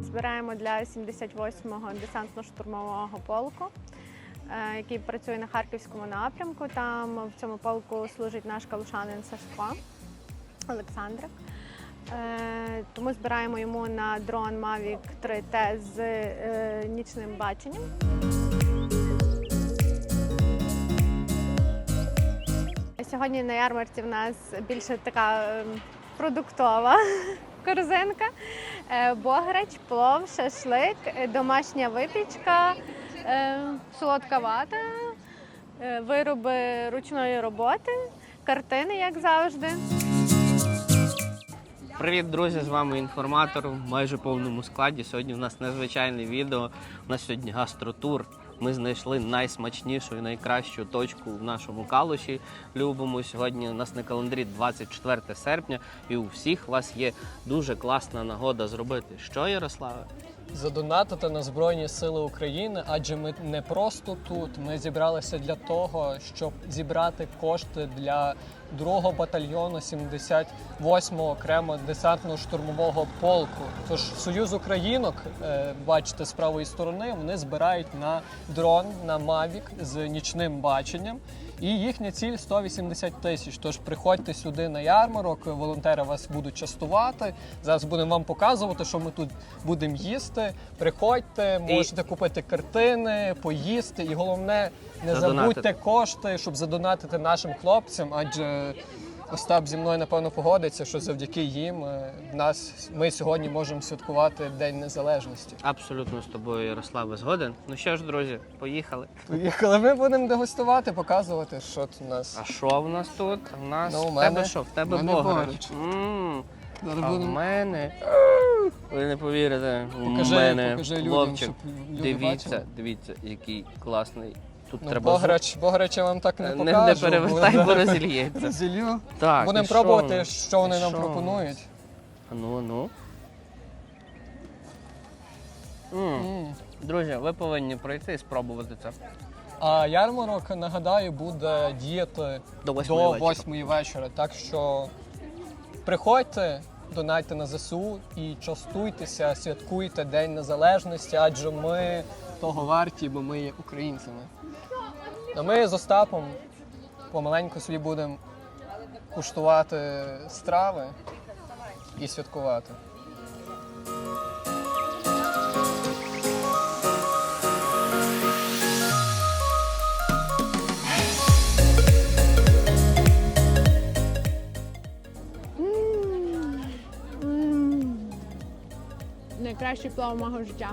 Збираємо для 78-го десантно-штурмового полку, е, який працює на харківському напрямку. Там в цьому полку служить наш калушанин Сашко Олександрик. Е, Тому збираємо йому на дрон Mavic 3T з е, нічним баченням. Сьогодні на ярмарці в нас більше така ем, продуктова корзинка. Е, Бограч, плов, шашлик, е, домашня випічка, е, солодка вата, вироби ручної роботи, картини, як завжди. Привіт, друзі! З вами інформатор в майже повному складі. Сьогодні у нас незвичайне відео. У нас сьогодні гастротур. Ми знайшли найсмачнішу і найкращу точку в нашому калуші. Любимо сьогодні. У нас на календарі 24 серпня, і у всіх вас є дуже класна нагода зробити. Що, Ярославе? задонатити на Збройні Сили України, адже ми не просто тут. Ми зібралися для того, щоб зібрати кошти для другого батальйону 78-го окремо десантно-штурмового полку. Тож Союз Українок, е, бачите, з правої сторони, вони збирають на дрон на Mavic з нічним баченням. І їхня ціль 180 тисяч. Тож приходьте сюди на ярмарок, волонтери вас будуть частувати. Зараз будемо вам показувати, що ми тут будемо їсти. Приходьте, І- можете купити картини, поїсти. І головне, не Задонатити. забудьте кошти, щоб задонатити нашим хлопцям, адже Остап зі мною напевно погодиться, що завдяки їм е, в нас ми сьогодні можемо святкувати День Незалежності. Абсолютно з тобою, Ярославе, згоден. Ну що ж, друзі, поїхали. Поїхали. Ми будемо дегустувати, показувати, що тут у нас. А що в нас тут? У нас Ну, у в мене- тебе що? В тебе в мене. М, А в мене. Ви не повірите, Покажи, у мене покажи людям, хлопчик. щоб люди Дивіться, бачили. дивіться, який класний. Тут Ну, треба Бограч, Бограч я вам так не не, покажу. не перевертай, бо- розільється. Розілью. Так, Будемо і що пробувати, що вони І нам що пропонують. Ну, ну. М, М. Друзі, ви повинні пройти і спробувати це. А ярмарок, нагадаю, буде діяти До восьмої до вечора. 8 вечора. Так що приходьте, донайте на ЗСУ і частуйтеся, святкуйте День Незалежності, адже ми того варті, бо ми є українцями. А ми з Остапом помаленьку собі будемо куштувати страви і святкувати. Найкращий плов мого життя.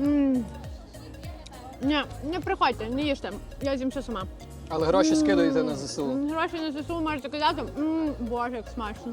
М. Ні, не приходьте, не їжте. Я з'їм все сама. Але гроші скидуєте на ЗСУ. Гроші на ЗСУ можете кидати. М, Боже, як смачно.